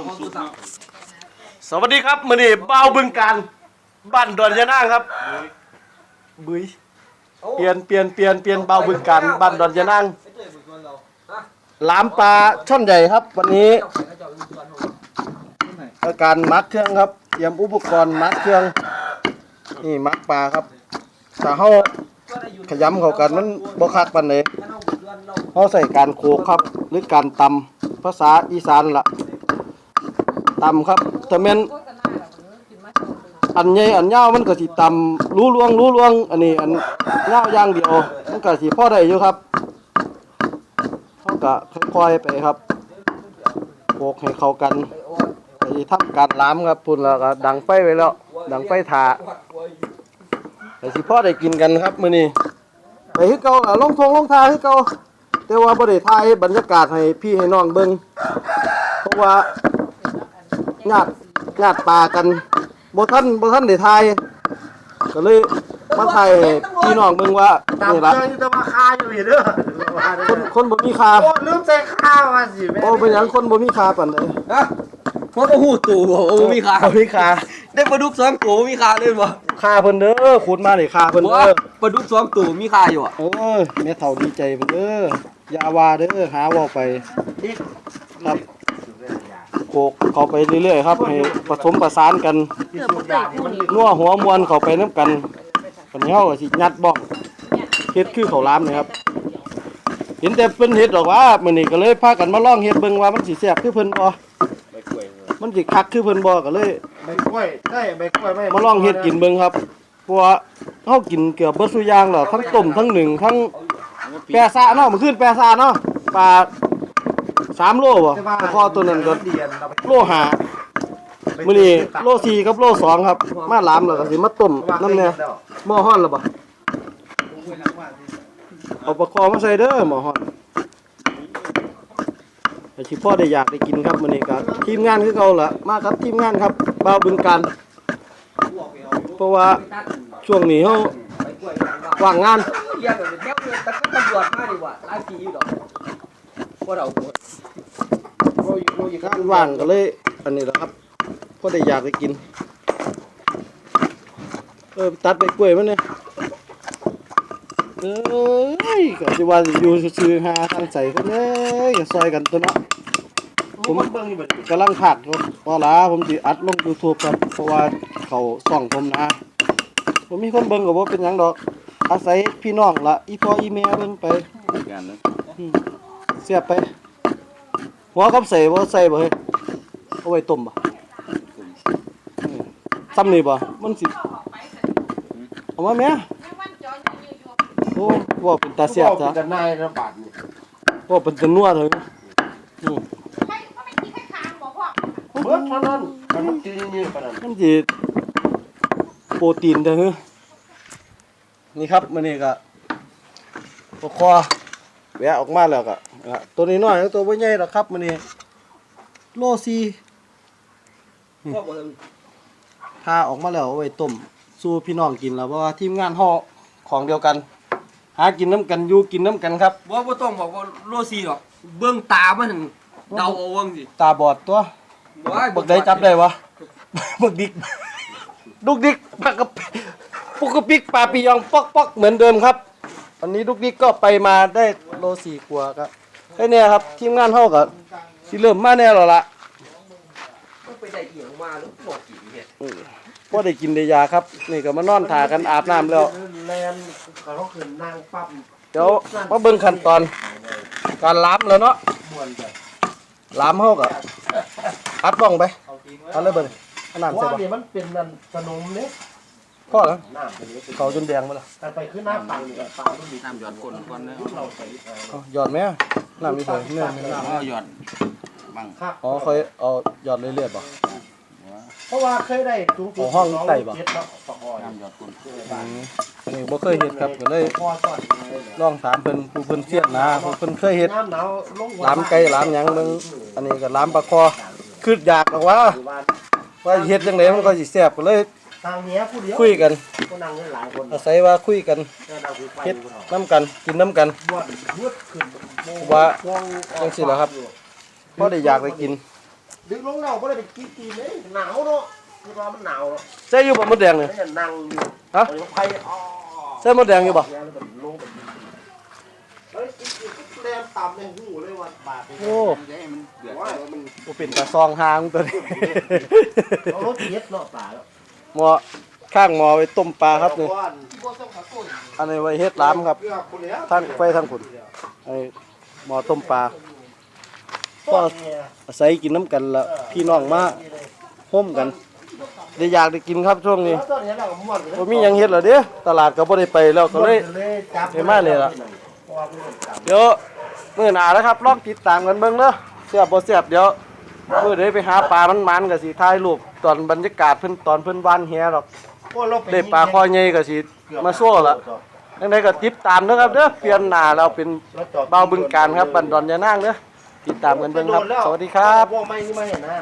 สวัสดีครับมือนี้บ่าวบึงการบ้านดอนยะนางครับบุยเปลี่ยนเปลี่ยนเปลี่ยนเปลี่ยนเบาวบึงการบ้านดอนยะนางหลามปลาช่อนใหญ่ครับ วันนี้อาการมัดเครื่องครับเตรียมอุปกรณ์มัดเครื่องนี่มัดปลาครับถ้าเฮาขยำเข้ากันมันบ่คักปานใดเฮาใส่การโขกครับ หรือการตำภาษาอีสานล่ะ ต่ำครับถ้าแม่นอันใหญ่อันยาวมันก็สิต่ำรู้ลวงรู้ลวง อันนี้อันยาวอย่างเดียวมันก็สิพอได้อยู่ครับเขาก็ค่อยๆไปครับโขกให้เข้ากันไปทำการล้ามครับพุ่นแล้วก็ดังไฟไว้แล้ว ดังไฟถาไปสิพอได้กินกันครับมื้อนี้ไปคือเก่าล่ะลงทงลงทาคือเก่าแต่ว่าบ่ได้ถ่ายบรรยากาศให้พี่ให้น้องเบิ่งเพราะว่า ญาติญาติปลากันบ่ท่านบ่ท่านได้ทายก็เลยมาถ่ายให้พี่น้องเบิ่งว่าตามนี่เคล่ะรื่องที่จะมาคาอยู่อีกเด้อคนคนบ่มีค่าโอ้ลืมใส่ข้าวมาสิแม่โอ้เป็นหยังคนบ่มีค่าปานใดฮะเพราะก็หูตู่บอกว่าบ่มีค่าบ่มีค่าได้ปลาดุกสองตัวบ่มีค่าเลยบ่ค่าเพิ่นเด้อขุดมาได้ค่าเพิ่นบอกเด้ว่าอปลาดุกสองตัวมีค่าอยู่อะโอ้ยแม่เฒ่าดีใจเพิ่นเด้ออย่าว่าเด้อหาเว้าไป ครับ โขกเข้าไปเรื่อยๆครับให้ผสมประสานกันนัวหัวมวนเข้าไปนํกันปัญญาก็สิยัดบ้องเฮ็ดคือข้าวหลามนี่ครับ เห็นแต่เพิ่นเฮ็ดดอกว่ามื้อนี้ก็เลยพากันมาลองเฮ็ดเบิ่งว่ามันสิแซ่บคือเพิ่นบ่มันสิคักคือเพิ่นบ่ก็เลยใบกล้วยได้ใบกล้วยไม่มาลองเฮ็ดกินเบิ่งครับเพราะว่าเฮากินเกือบเบิดซุอย่างแล้วทั้งต้มทั้งหนึ่งทั้งแปรซะเนาะมื้อคืนแปรซะเนาะปลา 3โลบ่ปลาคอตัวนั้นก็เดียนเราไปโลห้ามื้อนี้โล4กับโลสองครับ มาหลามแล้วก็สิมาต้มน้ำแน่หม้อฮ้อนแล้วบ่เอาปลาคอมาใส่เด้อหม้อฮ้อนแต่ที่พ่อได้อยากได้กินครับมื้อนี้ก็ทีมงานคือเก่าล่ะมาครับทีมงานครับบ่าวบึงการเพราะว่าช่วงนี้เฮาว่างงานเยี่ยมเลยแถวเลยตะตำรวจมาดีกว่าหลายปีอยู่ดอก บ่ได้เอาหัวงานว่างก็เลย อันนี้แหละครับพ่อได้อยากได้กิน เออตัดไปกล้วยมันเนี่ยเอ้ยก็สิว่าสิอยู่ซื่อๆหาทางใส่คนเอ้ยก็ซอยกันตัวเนาะผมเบิ่งอยู่บัดนี้กำลังผักครับพอละผมสิอัดลง YouTube ครับเพราะว่าเขาส่องผมนะผมมีคนเบิ่งก็บ่เป็นหยังดอก อาศัยพี่น้องละอีพ่ออีแม่เบิ่งไปอืม เสียบไป หัวกับใส่บ่ใส่บ่เฮ้ยเอาไว้ต้มบ่อืมซ้ำนี่บ่มันสิเอามาแม่โอ้ว่าเป็นตาเสียบจ้ะจ้ะจะนายระบาดนี่ว่าเป็นตานัวเถอะอืมเบิดเท่านั้นมันมันจืดยืดปานนั้นมันสิโปรตีนเด้อเฮ้ยนี่ครับมื้อนี้ก็ปกคอ แวะออกมาแล้วก็อะตัวนี้น้อยๆตัวบ่ใหญ่ดอกครับมื้อนี้โลซีพ่อบ่ถึงพาออกมาแล้วเอาไว้ต้มสู่พี่น้องกินแล้วเพราะว่าทีมงานห่อของเดียวกัน หากินน้ำกันอยู่กินน้ำกันครับบ่บ่ต้องบอกว่าโลซีหรอก เบิ่งตามันหั่นเดาเอาเบิ่งสิตาบอดตัวบ่ให้บักได้จับได้วะ บักดิกดุกดิกปากกระปุกกระปิกปลาปียองปอกปอกเหมือนเดิมครับ วันนี้ดุกดิกก็ไปมาได้ โลสี่กว่าครับไอ้เนี่ยครับทีมงานเฮาก็สิเริ่มมาแน่แล้วล่ะไปได้เอียงมาแล้วบ่กินเฮ็ดพอได้กินได้ยาครับ นี่ก็มานอนถ่ากันอาบน้ำแล้ว แลนเขาขึ้นนางปั๊บเดี๋ยวมาเบิ่งขั้นตอนการล้ามแล้วเนาะม่วนจ้ะล้ามเฮาก็อัดบ้องไปเอาเลยเบิ่งเอาน้ำเพราะใส่ว่าบ่นี่มันเป็นนั่นขนมเด้ พอแล้วน้ำเป็นนี้เขาจนแดงไปแล้วแต่ไปขึ้นหน้าปังนี่ก็ปลามันมีน้ำหยอดก้นก่อนนะเราใส่เอาหยอดไหมอะน้ำมีใส่เนื้อมีน้ำเอาหยอดครับอ๋อค่อยเอาหยอดเรื่อยๆบ่เพราะว่าเคยได้สูงสุดเอาห้องใส่บ่ เจ็ดเนาะปะคอน้ำหยอดก้นอืมนี่บ่เคยเฮ็ดครับก็เลยพอก่อนลองถามเพิ่นผู้เพิ่นเสียนนะผู้เพิ่นเคยเฮ็ดน้ำหนาวลงล้ามไก่ล้ามหยังเบิ่งอันนี้ก็ล้ามปลาคอคืออยากบอกว่า ว่าเฮ็ดจังไดมันก็สิแซ่บก็เลย ทางเนี้ยผู้เดียวคุยกันก็นั่งกันหลายคนอาศัยว่าคุยกันก็นั่งคุยไปเฮ็ดผู้เฒ่าน้ำกันกินน้ำกัน บวชบวชขึ้นว่าว่องจังซี่แหละครับพอได้อยากได้กินดึงลงเน่าบ่ได้ไปกินตีนเลยหนาวเนาะคือว่ามันหนาวเนาะใส่อยู่บ่มดแดงนี่ไม่ใช่นั่งอยู่ฮะเอาไฟอ๋อใส่มดแดงอยู่บ่แล้วก็ลงไปกินเฮ้ยกินกินแรงต่ำในหูเลยว่าบาดไปโอ้ว่ามันบ่เป็นตาซองหางตัวนี้เอารถเย็ดเนาะป่าแล้ว หมอข้างหมอไว้ต้มปลาครับนี่อันนี้ไว้เฮ็ดล้ามครับเกือบคนแล้วทั้งไฟทั้งขุนไอ้หมอต้มปลาก็เนี่ยอาศัยกินน้ำกันละพี่น้องมาห่มกันได้อยากได้กินครับช่วงนี้แล้วตอนนี้เราก็ม่วนกันบ่มียังเฮ็ดแล้วเด้ตลาดก็บ่ได้ไปแล้วก็เลยจับเห็นมาเลยล่ะเพราะเดี๋ยวมื้อหน้าแล้วครับลองติดตามกันเบิ่งเด้อเสียบบ่เสียบเดี๋ยว มื้อใดไปหาปลามันมันๆก็สิถ่ายรูปตอนบรรยากาศเพิ่นตอนเพิ่นว่านแหดอกโอ้เราไปได้ปลาคอใหญ่ก็สิมาโซ่ละจังไดก็ติดตามเด้อครับเด้อเปลี่ยนหน้าเราเป็นเบาบึงการครับบันดอนยานางเด้อติดตามกันเบิ่งครับ สวัสดีครับ ว่าไม่นี่ไม่เห็นหน้า